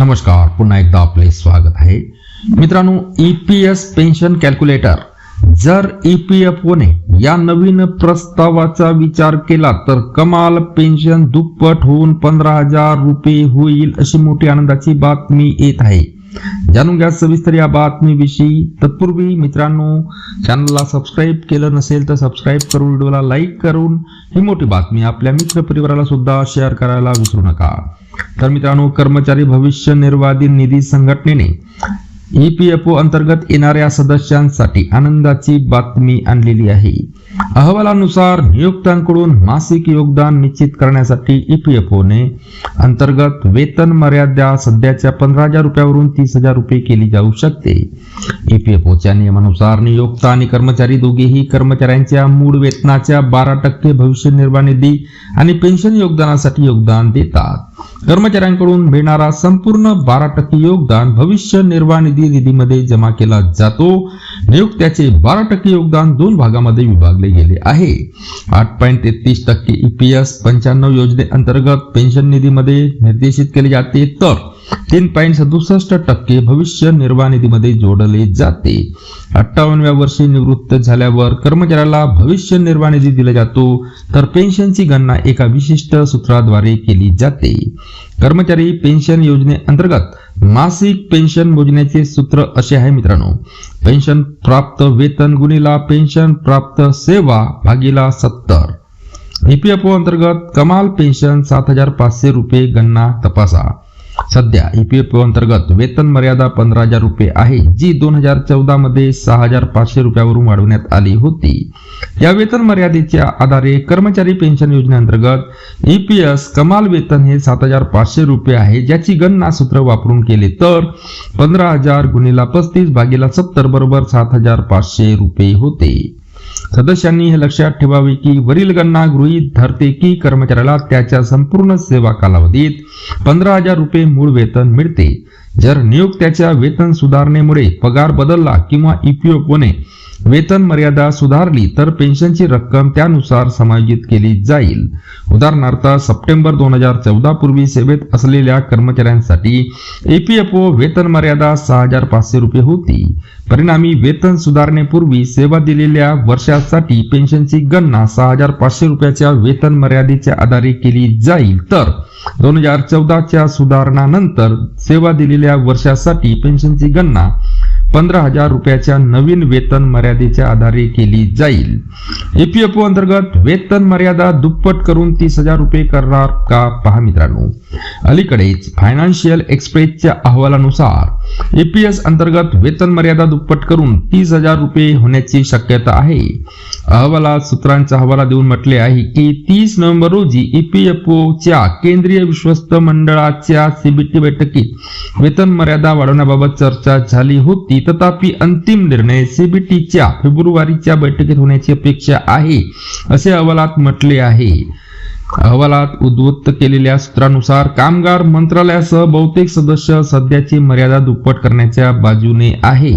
नमस्कार पुन्हा एकदा आपले स्वागत आहे. मित्रांनो E P S pension calculator जर ई पी एफ ओने या नवीन प्रस्तावाचा विचार केला तर कमाल पेन्शन दुप्पट होऊन पंधरा हजार रुपये होईल अशी मोठी आनंदाची बातमी येत आहे. जाणून घ्या सविस्तर या बातमीविषयी. तत्पूर्वी मित्रांनो चॅनलला सबस्क्राईब केलं नसेल तर सबस्क्राईब करून व्हिडिओला लाईक करून ही मोठी बातमी आपल्या मित्र परिवाराला सुद्धा शेअर करायला विसरू नका. तर मित्रांनो कर्मचारी भविष्य निर्वाह निधी संघटनेने ई पी एफ ओ अंतर्गत येणाऱ्या सदस्यांसाठी आनंदाची बातमी आणलेली आहे. अहवालानुसार नियोक्त्यांकडून मासिक योगदान निश्चित करण्यासाठी ई पी एफ ओने अंतर्गत वेतन मर्यादा सध्याच्या पंधरा हजार रुपयावरून तीस हजार रुपये केली जाऊ शकते. ई पी एफ ओच्या नियमानुसार नियोक्ता आणि कर्मचारी दोघेही कर्मचाऱ्यांच्या मूळ वेतनाच्या बारा टक्के भविष्य निर्वाह निधी आणि पेन्शन योगदानासाठी योगदान देतात. कर्मचाऱ्यांकडून मिळणारा संपूर्ण बारा टक्के योगदान भविष्य निर्वाह निधी निधीमध्ये जमा केला जातो. नियुक्त्याचे बारा टक्के योगदान दोन भागामध्ये विभागले गेले आहे. आठ पॉईंट तेहतीस टक्के ईपीएस पंच्याण्णव योजनेअंतर्गत पेन्शन निधीमध्ये निर्देशित केले जाते. तर तीन पॉईंट सदुसष्ट टक्के भविष्य निर्वाह निधीमध्ये जोडले जाते. अठ्ठावन्नव्या वर्षी निवृत्त झाल्यावर कर्मचाऱ्याला भविष्य निर्वाह निधी दिला जातो तर पेन्शनची गणना एका विशिष्ट सूत्राद्वारे केली जाते. कर्मचारी पेन्शन योजनेअंतर्गत मासिक पेन्शन मोजण्याचे सूत्र असे आहे मित्रांनो. पेन्शन प्राप्त वेतन गुणिला पेन्शन प्राप्त सेवा भागीला सत्तर. ईपीएफओ अंतर्गत कमाल पेन्शन सात हजार पाचशे रुपये गणना तपासा. सध्या ईपीएफओ अंतर्गत वेतन मर्यादा पंधरा हजार रुपये आहे जी दोन हजार चौदा मध्ये सहा हजार पाचशे रुपयावरून वाढवण्यात आली होती. या वेतन मर्यादेच्या आधारे कर्मचारी पेन्शन योजनेअंतर्गत ईपीएस कमाल वेतन हे सात हजार पाचशे रुपये आहे ज्याची गणना सूत्र वापरून केले तर पंधरा हजार गुणिला पस्तीस भागीला सत्तर बरोबर सात हजार पाचशे रुपये होते. सदस्यांनी हे लक्षात ठेवावे की वरील गणना गृहीत धरते की कर्मचाऱ्याला त्याच्या संपूर्ण सेवा कालावधीत पंधरा हजार रुपये मूळ वेतन मिळते. जर नियुक्त्याच्या वेतन सुधारणेमुळे पगार बदलला किंवा ईपीएफओने वेतन मर्यादा सुधारली तर पेन्शनची रक्कम त्यानुसार समायोजित केली जाईल. उदाहरणार्थ सप्टेंबर दोन हजार चौदा पूर्वी सेवेत असलेल्या कर्मचाऱ्यांसाठी एपीएफओ वेतन मर्यादा सहा हजार पाचशे रुपये होती. परिणामी वेतन सुधारणेपूर्वी सेवा दिलेल्या वर्षासाठी पेन्शनची गणना सहा हजार पाचशे रुपयाच्या वेतन मर्यादेच्या आधारे केली जाईल. तर दोन हजार चौदाच्या सुधारणानंतर सेवा दिलेल्या वर्षासाठी पेन्शनची गणना पंधरा हजार रुपयाच्या नवीन वेतन मर्यादेच्या आधारे केली जाईल. ईपीएफओ अंतर्गत वेतन मर्यादा दुप्पट करून तीस हजार रुपये करणार का पहा मित्रांनो. अलीकडेच फायनान्शियल एक्सप्रेसच्या अहवालानुसार ईपीएस अंतर्गत वेतन मर्यादा दुप्पट करून तीस हजार रुपये होण्याची शक्यता आहे. अहवालात सूत्रांचा हवाला देऊन म्हटले आहे की तीस नोव्हेंबर रोजी ईपीएफओच्या केंद्रीय विश्वस्त मंडळाच्या सीबीटी बैठकीत वेतन मर्यादा वाढवण्याबाबत चर्चा झाली होती. तथापि अंतिम निर्णय सीबीटीच्या फेब्रुवारीच्या बैठकीत होण्याची अपेक्षा आहे असे अहवालात म्हटले आहे. अहवालात उद्वृत्त केलेल्या सूत्रानुसार कामगार मंत्रालयासह बहुतेक सदस्य सध्याची मर्यादा दुप्पट करण्याच्या बाजूने आहे.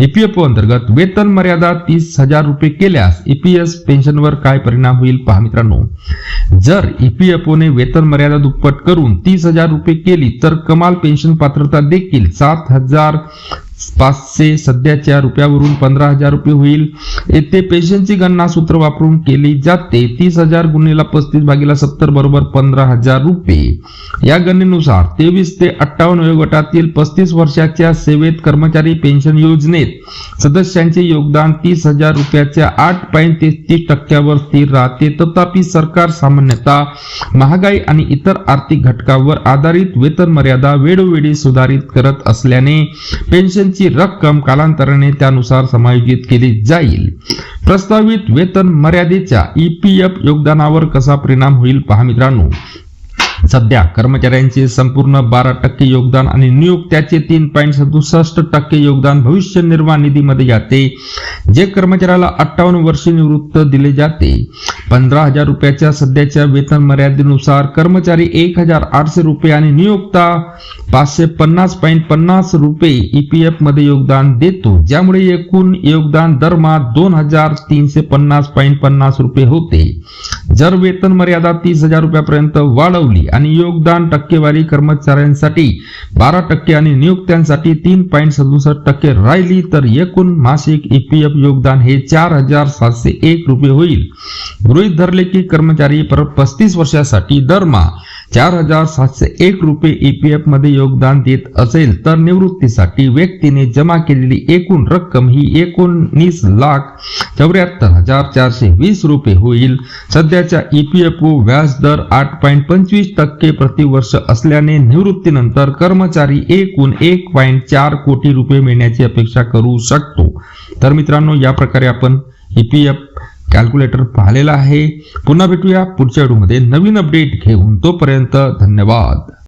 ईपीएफ अंतर्गत वेतन मर्यादा तीस हजार रुपये केल्यास ईपीएस पेन्शनवर काय परिणाम होईल पहा मित्रांनो. जर ईपीएफओने वेतन मर्यादा दुप्पट करून तीस हजार रुपये केली तर कमाल पेन्शन पात्रता देखील सात हजार पाचशे सध्याच्या रुपयावरून पंधरा हजार रुपये होईल. येथे पेन्शनची गणना सूत्र वापरून केली जाते. तीस हजार गुणिला पस्तीस भागीला सत्तर बरोबर पंधरा हजार रुपये. या गणनेनुसार तेवीस ते अठ्ठावन्न वयोगटातील पस्तीस वर्षाच्या सेवेत कर्मचारी पेन्शन योजनेत सदस्यांचे योगदान तीस हजार रुपयाच्या आठ पॉईंट तेहतीस टक्क्यावर स्थिर राहते. तथापि सरकार सामान्यतः महागाई आणि इतर आर्थिक घटकावर आधारित वेतन मर्यादा वेळोवेळी सुधारित करत असल्याने पेन्शन पेन्शनची रक्कम कालांतराने त्यानुसार समायोजित केली जाईल. प्रस्तावित वेतन मर्यादेच्या ईपीएफ योगदानावर कसा परिणाम होईल पहा मित्रांनो. सध्या कर्मचाऱ्यांचे संपूर्ण बारा टक्के योगदान आणि नियोक्त्याचे तीन पॉईंट सदुसष्ट टक्के योगदान भविष्य निर्वाह निधीमध्ये जाते जे कर्मचाऱ्याला अठ्ठावन्न वर्षे निवृत्त दिले जाते. पंधरा हजार रुपयाच्या सध्याच्या वेतन मर्यादेनुसार कर्मचारी एक हजार आठशे रुपये आणि नियोक्ता पाचशे पन्नास पॉईंट पन्नास रुपये ईपीएफमध्ये योगदान देतो. ज्यामुळे एकूण योगदान दरमहा दोन हजार तीनशे पन्नास पॉईंट पन्नास रुपये होते. जर वेतन मर्यादा तीस हजार रुपयापर्यंत वाढवली आणि योगदान टक्केवारी कर्मचाऱ्यांसाठी. बारा टक्के आणि नियुक्त्यांसाठी तीन पॉईंट सदुसष्ट टक्के राहिली तर एकूण मासिक ईपीएफ योगदान हे चार हजार सातशे एक रुपये होईल. गृहीत धरले की कर्मचारी पर पस्तीस वर्षासाठी दरमहा. चार हजार सातशे एक रुपये ईपीएफमध्ये योगदान देत असेल तर निवृत्तीसाठी व्यक्तीने जमा केलेली एकूण रक्कम ही एकोणीस लाख चौऱ्याहत्तर हजार चारशे वीस रुपये होईल. सध्याच्या ईपीएफओ व्याज दर आठ पॉईंट पंचवीस टक्के प्रतिवर्ष असल्याने निवृत्तीनंतर कर्मचारी एकूण एक पॉईंट चार कोटी रुपये मिळण्याची अपेक्षा करू शकतो. तर मित्रांनो या प्रकारे आपण ईपीएफ कॅल्क्युलेटर पाहिलेला आहे. पुन्हा भेटूया पुढच्या व्हिडिओमध्ये नवीन अपडेट घेऊन. तोपर्यंत धन्यवाद.